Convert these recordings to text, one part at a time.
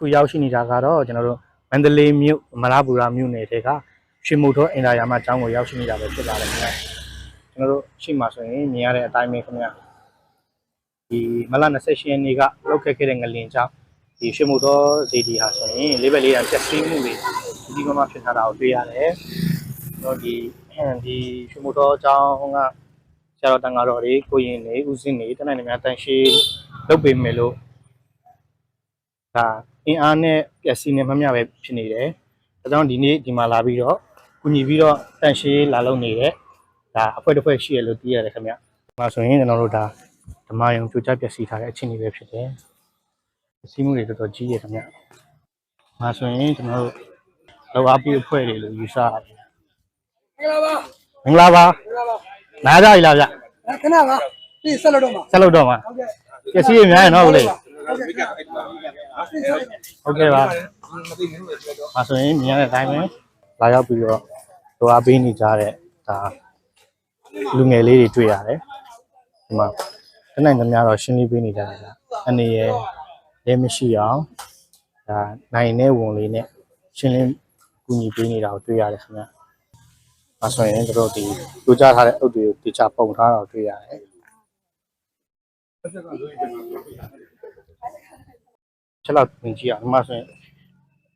ခုရောက်ရှိနေတာကတော့ကျွန်တော်တို့မန္တလေးမြို့မလားဘူရာမြို့နယ်ထဲကရွှေမုတ်တော်အင်တာယာမကျောင်းကိုရောက်ရှိနေတာပဲဖြစ်ပါတယ်ခင်ဗျာကျွန်တော်တို့ရှိမှဆိုရင်မြင်ရတဲ့အတိုင်းပဲခင်ဗျာဒီမလ28ရက်နေ့ကလောက်ခဲ့ခဲ့တဲ့ငလင်ကြောင့်ဒီရွှေမုတ်တော်ဇေဒီဟာဆိုရင်လေးဘက်လေးရန်ပျက်စီးမှုတွေဒီဒီကမှဖြစ်ထားတာကိုတွေ့ရတယ်ကျွန်တော်ဒီဒီရွှေမုတ်တော်ကျောင်းကဆရာတော်တန်ဃာတော်တွေကိုရင်နေဦးစင်းနေတနင်္လာနေ့တန်ရှိလုပ်ပေးမယ်လို့ဒါ အင်အားနဲ့ပျက်စီးနေမှမျှပဲဖြစ်နေတယ်။ဒါကြောင့်ဒီနေ့ဒီမှာလာပြီးတော့ကုညီပြီးတော့တန်ရှင်းလာလုပ်နေတဲ့ဒါအဖွဲ့တစ်ဖွဲ့ရှိရလို့သိရတယ်ခင်ဗျ။ဒီမှာဆိုရင်ကျွန်တော်တို့ဒါဓမ္မယုံကြိုးချပျက်စီးထားတဲ့အခြေအနေပဲဖြစ်တယ်။ပျက်စီးမှုတွေတော်တော်ကြီးရခင်ဗျ။ဒီမှာဆိုရင်ကျွန်တော်တို့လောအားပြီးအဖွဲ့တွေလို့ယူဆရတယ်မင်္ဂလာပါ။မင်္ဂလာပါ။နားကြပြီလားဗျအဲခဏပါဒီဆက်လို့တော့မှာ။ဆက်လုပ်တော့မှာဟုတ်ကဲ့ပျက်စီးရများရနော်ဦးလေး ဟုတ်ကဲ့ဟုတ်ကဲ့။ဟုတ်ကဲ့ပါ။ဒါဆိုရင်မြင်ရတဲ့အတိုင်းပဲလာရောက်ပြီးတော့လောအားပေးနေကြတဲ့ဒါလူငယ်လေးတွေတွေ့ရတယ်။ဒီမှာတနိုင်သမျှတော့ရှင်းလင်းပေးနေကြတယ်။အနေရလည်းမရှိအောင်ဒါနိုင်တဲ့ဝန်လေးနဲ့ရှင်းလင်းကူညီပေးနေတာကိုတွေ့ရတယ်ခင်ဗျ။ဒါဆိုရင်တို့ဒီလူကြထားတဲ့အုပ်တွေကိုတခြားပုံထားတာကိုတွေ့ရတယ်။ ချက်လောက်ဝင်ကြည့်အောင်ဒီမှာဆိုရင်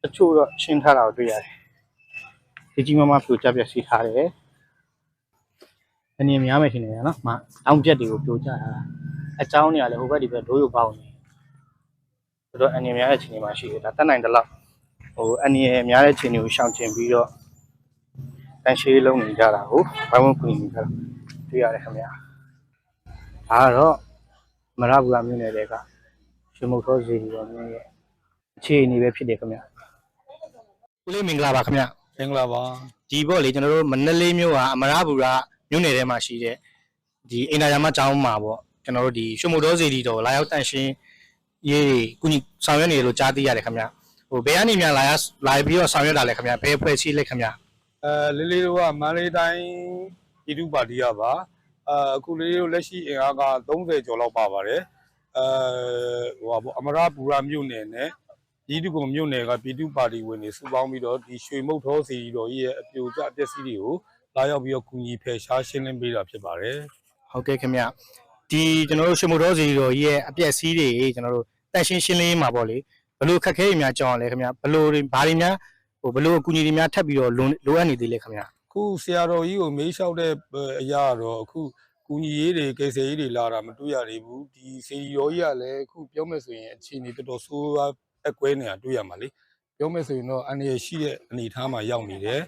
တချို့တော့ရှင်းထားတာကိုတွေ့ရတယ်ဒီကြီးမမပြိုကျပြက်စီထားတယ်အနေများမယ်ထင်တယ်နော်မအောင်ပြက်တွေကိုပြိုကျထားတာအချောင်းတွေကလည်းဟိုဘက်ဒီဘက်ဒိုးရုပ်ပေါင်းနေဆိုတော့အနေများတဲ့အချိန်မှာရှိတယ်ဒါတတ်နိုင်တယ်လို့ဟိုအနေများတဲ့အချိန်တွေကိုရှောင်ကျဉ်ပြီးတော့တန်ရှင်းလုံးနေကြတာကိုဘိုင်းဝန်းကူညီကြတာတွေ့ရတယ်ခင်ဗျာဒါကတော့မရဘူးကမြို့နယ်တွေက ရွှေမုတ်သောဇေဒီတော်မြို့ရဲ့အခြေအနေပဲဖြစ်တယ်ခင်ဗျာ။ဦးလေးမင်္ဂလာပါခင်ဗျာ။မင်္ဂလာပါဒီပေါ့လေကျွန်တော်တို့မနက်လေးမျိုးကအမရဘူရမြို့နယ်ထဲမှာရှိတဲ့ဒီအင်တာယာမကျောင်းမှာပေါ့ကျွန်တော်တို့ဒီရွှေမုတ်တော်စီတီတော်လာရောက်တန့်ရှင်းရေးကုညီဆောင်ရွက်နေတယ်လို့ကြားသိရတယ်ခင်ဗျဟိုဘယ်ကနေများလာရလာပြီးတော့ဆောင်ရွက်တာလဲခင်ဗျဘယ်အဖွဲ့အစည်းလဲခင်ဗျအဲလေးလေးတို့ကမန္တလေးတိုင်းပြည်သူ့ပါတီကပါအဲအခုလေးလေးတို့လက်ရှိအင်အားက30ကျော်လောက်ပါပါတယ် အဲဟိုပါပေါ့အမရပူရမြို့နယ်နဲ့ပြည်သူ့ကုံမြို့နယ်ကပြည်သူ့ပါတီဝင်တွေစုပေါင်းပြီးတော့ဒီရွှေမုတ်ထောစီတော်ကြီးရဲ့အပြိုကျအပျက်စီးတွေကိုလာရောက်ပြီးတော့ကူညီဖယ်ရှားရှင်းလင်းပေးတာဖြစ်ပါတယ်ဟုတ်ကဲ့ခင်ဗျဒီကျွန်တော်တို့ရွှေမုတ်တော်စီတီတော်ကြီးရဲ့အပျက်စီးတွေကျွန်တော်တို့တန့်ရှင်းရှင်းလင်းရေးမှာပေါ့လေဘလို့ခက်ခဲတွေများကြောင်းလဲခင်ဗျဘလို့တွေဘာတွေများဟိုဘလို့အကူအညီတွေများထပ်ပြီးတော့လိုလိုအပ်နေသေးလဲခင်ဗျအခုဆရာတော်ကြီးကိုမေးလျှောက်တဲ့အရာတော့အခု ကူညီရေးတွေကိစ္စရေးတွေလာတာမတွေ့ရသေးဘူးဒီစီရောကြီးကလည်းအခုပြောမယ်ဆိုရင်အခြေအနေတော်တော်ဆိုးရွားအကွဲနေတာတွေ့ရမှာလေပြောမယ်ဆိုရင်တော့အနေရရှိတဲ့အနေအထားမှာရောက်နေတယ်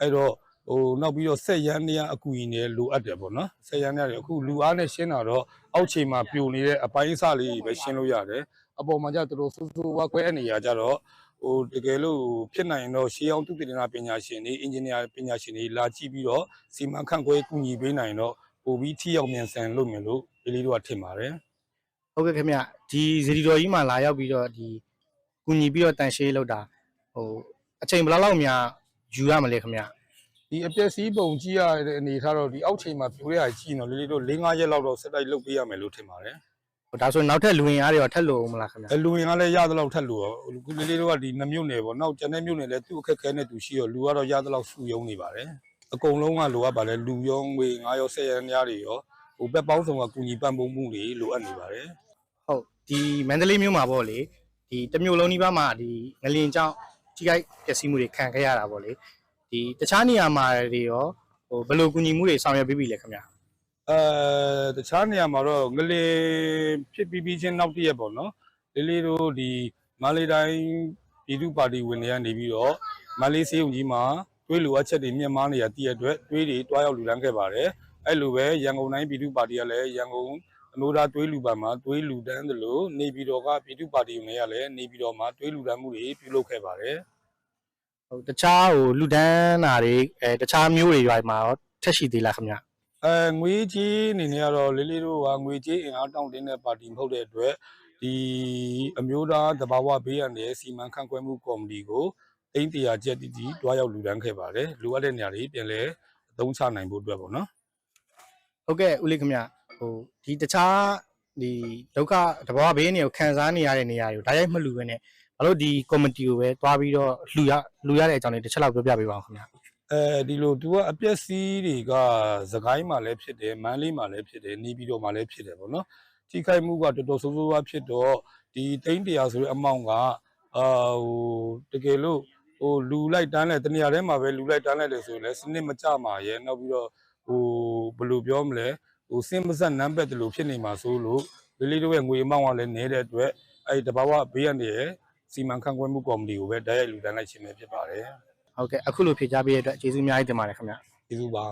အဲ့တော့ဟိုနောက်ပြီးတော့ဆက်ရန်တရားအကူအညီတွေလိုအပ်တယ်ပေါ့နော်ဆက်ရန်တရားတွေအခုလူအားနဲ့ရှင်းတာတော့အောက်ခြေမှာပြိုနေတဲ့အပိုင်းအစလေးတွေပဲရှင်းလို့ရတယ်အပေါ်မှာကျတော်တော်ဆိုးဆိုးဝါးကွဲအနေရကြတော့ဟိုတကယ်လို့ဖြစ်နိုင်ရင်တော့ရှေးအောင်သူတည်နာပညာရှင်တွေအင်ဂျင်နီယာပညာရှင်တွေလာကြည့်ပြီးတော့စီမံခန့်ခွဲကူညီပေးနိုင်တော့ ပိုပြီးထိရောက်မြန်ဆန်လုပ်မယ်လို့ဒီလေးတို့ကထင်ပါတယ်ဟုတ်ကဲ့ခင်ဗျဒီဇီဒီတော်ကြီးမှာလာရောက်ပြီးတော့ဒီကုညီပြီးတော့တန်ရှင်းလောက်တာဟိုအချိန်ဘယ်လောက်လောက်များယူရမလဲခင်ဗျဒီအပျက်စီးပုံကြည့်ရတဲ့အနေထားတော့ဒီအောက်ချိန်မှာပြိုရကြည့်တော့လေးလေးတို့၄၅ရက်လောက်တော့စက်တိုက်လုပ်ပေးရမယ်လို့ထင်ပါတယ်ဟိုဒါဆိုရင်နောက်ထပ်လူဝင်အားတွေရောထပ်လို့မလားခင်ဗျအဲလူဝင်ကလည်းရသလောက်ထက်လို့အခုလေးလေးတို့ကဒီနှမြို့နယ်ပေါ့နောက်ကျန်တဲ့မြို့နယ်လည်းသူ့အခက်ခဲနဲ့သူရှိရောလူကတော့ရသလောက်စုယုံနေပါတယ် အကုန်လုံးကလိုအပ်ပါတယ်လူရောငွေငါရောဆက်ရန်များတွေရောဟိုဘက်ပေါင်းစုံကကူညီပံ့ပိုးမှုတွေလိုအပ်နေပါတယ်ဟုတ်ဒီမန္တလေးမြို့မှာပေါ့လေဒီတစ်မြို့လုံးဒီဘက်မှာဒီငလင်ကြောင့်ထိခိုက်ပျက်စီးမှုတွေခံခဲ့ရတာပေါ့လေဒီတခြားနေရာမှာတွေရောဟိုဘယ်လိုကုညီမှုတွေဆောင်ရွက်ပေးပြီလဲခင်ဗျအဲတခြားနေရာမှာတော့ငလေဖြစ်ပြီးပြီးချင်းနောက်တစ်ရက်ပေါ့နော်လေးလေးတို့ဒီမန္တလေးတိုင်းပြည်သူ့ပါတီဝင်တွေကနေပြီးတော့မန္တလေးစေးုံကြီးမှာ တွေးလိုအပ်ချက်တွေမြင့်မားနေရတည့်ရအတွက်တွေးတွေတွားရောက်လူလန်းခဲ့ပါတယ်အဲ့လိုပဲရန်ကုန်တိုင်းပြည်သူ့ပါတီကလည်းရန်ကုန်အနိုးသားတွေးလူပံမှာတွေးလူတန်းသလိုနေပြည်တော်ကပြည်သူ့ပါတီဝင်တွေကလည်းနေပြည်တော်မှာတွေးလူတန်းမှုတွေပြုလုပ်ခဲ့ပါတယ်ဟုတ်တခြားဟိုလူဒန်းနာတွေအဲတခြားမျိုးတွေရွာမှာရောထက်ရှိသေးလားခင်ဗျအဲငွေကြီးအနေနဲ့ကတော့လေးလေးတို့ကငွေကြီးအင်အားတောင့်တင်းတဲ့ပါတီမဟုတ်တဲ့အတွက်ဒီအမျိုးသားတဘာဝဘေးရန်တဲ့စီမံခန့်ခွဲမှုကော်မတီကို တိန်းတရာကျက်တီတီတွားရောက်လူဒန်းခဲ့ပါတယ်လူအပ်တဲ့နေရာတွေပြန်လဲအသုံးချနိုင်ဖို့အတွက်ပေါ့နော်ဟုတ်ကဲ့ဦးလေးခင်ဗျဟိုဒီတခြားဒီဒုက္ခတဘာဝဘေးနေကိုခံစားနေရတဲ့နေရာတွေကိုဒါရိုက်မလူပဲနဲ့ဘာလို့ဒီကော်မတီကိုပဲတွားပြီးတော့လှူရလှူရတဲ့အကြောင်းလေးတစ်ချက်လောက်ပြောပြပေးပါအောင်ခင်ဗျာအဲဒီလိုသူကအပြက်စီးတွေကသခိုင်းမှာလည်းဖြစ်တယ်မန်းလေးမှာလည်းဖြစ်တယ်နေပြည်တော်မှာလည်းဖြစ်တယ်ပေါ့နော်ထိခိုက်မှုကတော်တော်ဆိုးဆိုးဝါးဖြစ်တော့ဒီတိန်းတရာဆိုတဲ့အမောင့်ကအာဟိုတကယ်လို့ ဟိုလူလိုက်တန်းလဲတနေရာထဲမှာပဲလူလိုက်တန်းလိုက်တယ်ဆိုရင်လည်းစနစ်မကျမှာရဲ့နောက်ပြီးတော့ဟိုဘယ်လိုပြောမလဲဟိုစင်မဆက်နံပါတ်တလို့ဖြစ်နေမှာဆိုလို့လေးလေးတို့ရဲ့ငွေအမောင့်ကလည်းနေတဲ့အတွက်အဲဒီတဘာဝဘေးရန်တွေရဲ့စီမံခန့်ခွဲမှုကော်မတီကိုပဲတိုက်ရိုက်လူတန်းလိုက်ခြင်းပဲဖြစ်ပါတယ်ဟုတ်ကဲ့အခုလိုဖြေကြားပေးတဲ့အတွက်ကျေးဇူးအများကြီးတင်ပါတယ်ခင်ဗျာကျေးဇူးပါ